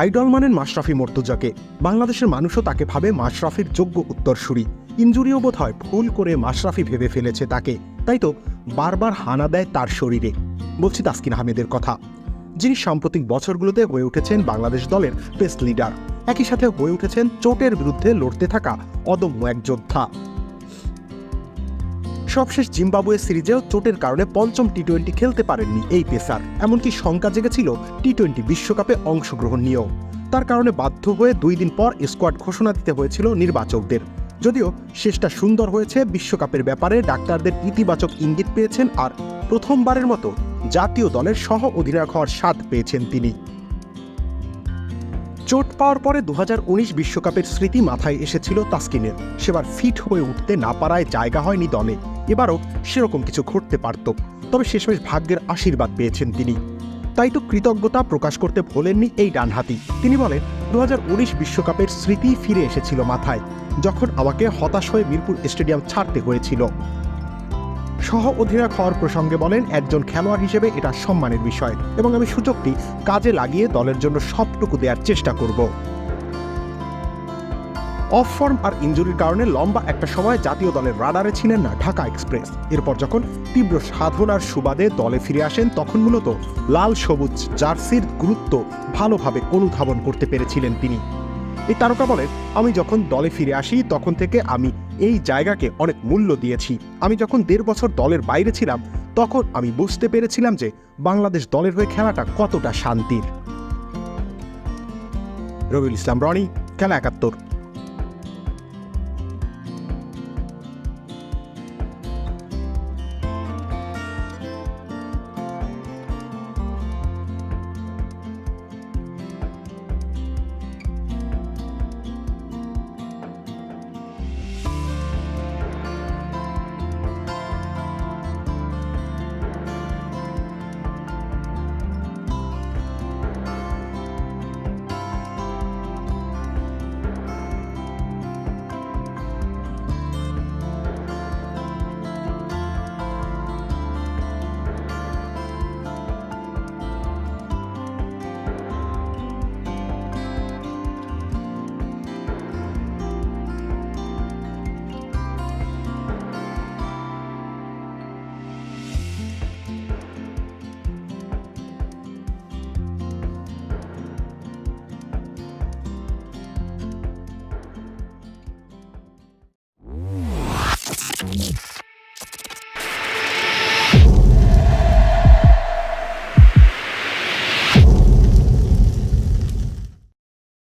Idol মানেন মাশরাফি মর্তুজাকে। বাংলাদেশের মানুষও তাকে ভাবে মাশরাফির যোগ্য উত্তরসূরি। ইঞ্জুরিও বোধ হয় ভুল করে মাশরাফি ভেবে ফেলেছে তাকে। তাই তো বারবার হানা দেয় তার শরীরে। বলছি তাসকিন আহমেদের কথা। যিনি সাম্প্রতিক বছরগুলোতে হয়ে উঠেছেন বাংলাদেশ দলের পেস লিডার। একই সাথে হয়ে উঠেছেন চোটের বিরুদ্ধে লড়তে থাকা অদম্য এক যোদ্ধা। সবশেষ জিম্বাবুয়ে সিরিজেও চোটের কারণে পঞ্চম টি টোয়েন্টি খেলতে পারেননি এই পেসার। এমনকি শঙ্কা জেগেছিল টি টোয়েন্টি বিশ্বকাপে অংশগ্রহণ নিয়েও। তার কারণে বাধ্য হয়ে দুই দিন পর স্কোয়াড ঘোষণা দিতে হয়েছিল নির্বাচকদের। যদিও শেষটা সুন্দর হয়েছে, বিশ্বকাপের ব্যাপারে ডাক্তারদের ইতিবাচক ইঙ্গিত পেয়েছেন আর প্রথমবারের মতো জাতীয় দলের সহ অধিনায়ক হওয়ার স্বাদ পেয়েছেন তিনি। চোট পাওয়ার পরে দু বিশ্বকাপের স্মৃতি মাথায় এসেছিল তাসকিনের। সেবার ফিট হয়ে উঠতে না পারায় জায়গা হয়নি দলে। এবারও সেরকম কিছু ঘটতে পারত, তবে শেষমেশ ভাগ্যের আশীর্বাদ পেয়েছেন তিনি। তাই তো কৃতজ্ঞতা প্রকাশ করতে ভোলেননি এই ডানহাতি। তিনি বলেন দু বিশ্বকাপের স্মৃতি ফিরে এসেছিল মাথায়, যখন আমাকে হতাশ হয়ে মিরপুর স্টেডিয়াম ছাড়তে হয়েছিল। সহ অধিনায়ক হওয়ার প্রসঙ্গে বলেন, একজন খেলোয়াড় হিসেবে এটা সম্মানের বিষয় এবং আমি সুযোগটি কাজে লাগিয়ে দলের জন্য সবটুকু দেওয়ার চেষ্টা করব। অফ ফর্ম আর ইঞ্জুরির কারণে লম্বা একটা সময় জাতীয় দলের রাডারে ছিলেন না ঢাকা এক্সপ্রেস। এরপর যখন তীব্র সাধনার সুবাদে দলে ফিরে আসেন, তখন মূলত লাল সবুজ জার্সির গুরুত্ব ভালোভাবে অনুধাবন করতে পেরেছিলেন তিনি। এই তারকা বলেন আমি যখন দলে ফিরে আসি, তখন থেকে আমি এই জায়গাকে অনেক মূল্য দিয়েছি। আমি যখন দেড় বছর দলের বাইরে ছিলাম, তখন আমি বুঝতে পেরেছিলাম যে বাংলাদেশ দলের হয়ে খেলাটা কতটা শান্তির। রবিউল ইসলাম, রনি, খেলা একাত্তর।